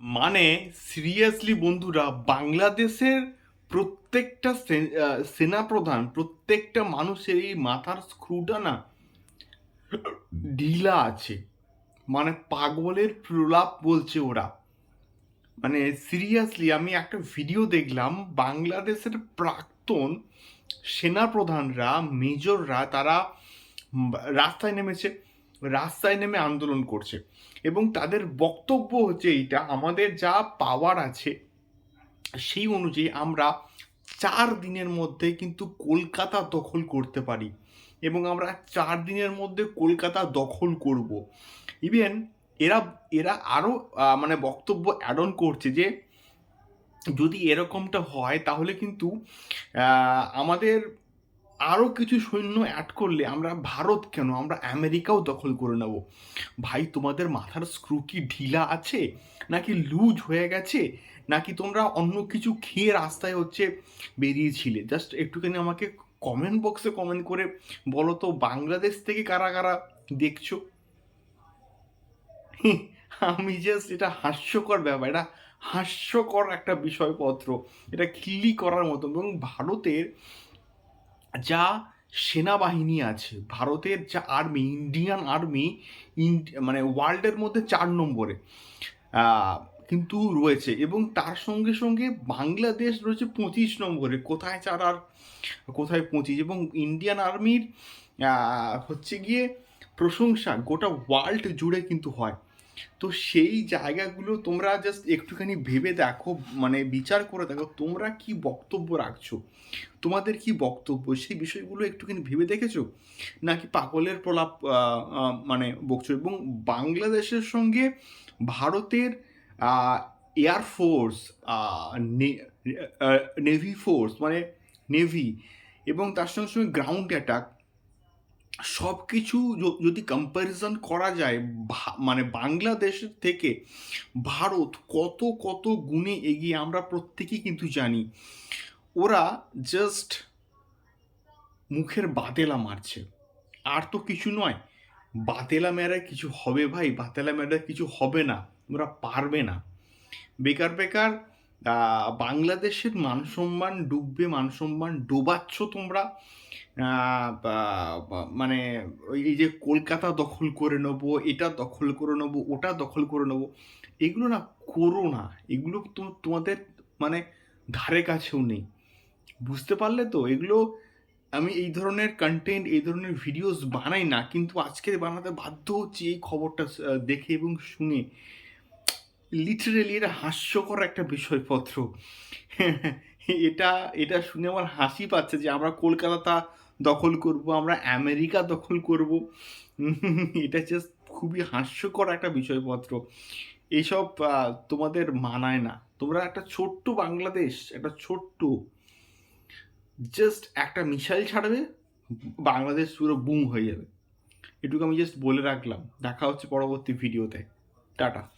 মানে সিরিয়াসলি বন্ধুরা, বাংলাদেশের প্রত্যেকটা সেনাপ্রধান, প্রত্যেকটা মানুষের এই মাথার স্ক্রুটা না ঢিলা আছে। মানে পাগলের প্রলাপ বলছে ওরা। মানে সিরিয়াসলি আমি একটা ভিডিও দেখলাম, বাংলাদেশের প্রাক্তন সেনাপ্রধানরা মেজররা তারা রাস্তায় নেমেছে। রাস্তায় নেমে আন্দোলন করছে। এবং তাদের বক্তব্য হচ্ছে এইটা, আমাদের যা পাওয়ার আছে, সেই অনুযায়ী আমরা চার দিনের মধ্যে কিন্তু কলকাতা দখল করতে পারি। এবং আমরা চার দিনের মধ্যে কলকাতা দখল করব। ইভেন এরা এরা আরও মানে বক্তব্য অ্যাড অন করছে যে, যদি এরকমটা হয় তাহলে কিন্তু আমাদের আরও কিছু সৈন্য অ্যাড করলে আমরা ভারত কেন? আমরা আমেরিকাও দখল করে নেব। ভাই, তোমাদের মাথার স্ক্রু কি ঢিলা আছে? নাকি লুজ হয়ে গেছে? নাকি তোমরা অন্য কিছু খেয়ে রাস্তায় হচ্ছে বেরিয়েছিলে? জাস্ট একটুখানি আমাকে কমেন্ট বক্সে কমেন্ট করে বলো তো, বাংলাদেশ থেকে কারা কারা দেখছ? আমি জাস্ট এটা হাস্যকর ব্যাপার, এটা হাস্যকর একটা বিষয়পত্র। এটা খিল্লি করার মতো এবং ভারতের যা সেনাবাহিনী আছে, ভারতের যা আর্মি ইন্ডিয়ান আর্মি মানে ওয়ার্ল্ডের মধ্যে চার নম্বরে কিন্তু রয়েছে এবং তার সঙ্গে সঙ্গে বাংলাদেশ রয়েছে পঁচিশ নম্বরে। কোথায় চার আর, কোথায় পঁচিশ? এবং ইন্ডিয়ান আর্মির হচ্ছে গিয়ে প্রশংসা গোটা ওয়ার্ল্ড জুড়ে কিন্তু হয়। তো সেই জায়গাগুলো তোমরা জাস্ট একটুখানি ভেবে দেখো মানে বিচার করে দেখো, তোমরা কি বক্তব্য রাখছো? তোমাদের কি বক্তব্য? সেই বিষয়গুলো একটুখানি ভেবে দেখেছ? নাকি পাগলের প্রলাপ মানে বকছো? এবং বাংলাদেশের সঙ্গে ভারতের এয়ারফোর্স নেভি ফোর্স মানে নেভি এবং তার সঙ্গে সঙ্গে গ্রাউন্ড অ্যাটাক সব কিছু যদি কম্প্যারিজন করা যায় মানে বাংলাদেশের থেকে ভারত কত কত গুণে এগিয়ে আমরা প্রত্যেকেই কিন্তু জানি। ওরা জাস্ট মুখের বাতেলা মারছে। আর তো কিছু নয়। বাতেলা মেরায় কিছু হবে ভাই, বাতেলা মেরায় কিছু হবে না। ওরা পারবে না। বেকার বেকার বাংলাদেশের মান সম্মান ডুববে মান সম্মান ডোবাচ্ছ তোমরা। মানে এই যে কলকাতা দখল করে নেব, এটা দখল করে নেব, ওটা দখল করে নেব, এগুলো না করো না। এগুলো তো- তোমাদের মানে ধারে কাছেও নেই। বুঝতে পারলে তো? এগুলো আমি এই ধরনের কন্টেন্ট এই ধরনের ভিডিওস বানাই না, কিন্তু আজকে বানাতে বাধ্য হচ্ছি এই খবরটা দেখে এবং শুনে। লিটারেলি এটা হাস্যকর একটা বিষয়পত্র। এটা এটা শুনে আমার হাসি পাচ্ছে যে আমরা কলকাতা দখল করব, আমরা আমেরিকা দখল করব। এটা জাস্ট খুবই হাস্যকর একটা বিষয়পত্র। এইসব তোমাদের মানায় না। তোমরা একটা ছোট্ট বাংলাদেশ, একটা ছোট্ট জাস্ট একটা মিসাইল ছাড়বে, বাংলাদেশ পুরো বুম হয়ে যাবে। এটুকু আমি জাস্ট বলে রাখলাম। দেখা হচ্ছে পরবর্তী ভিডিওতে টাটা।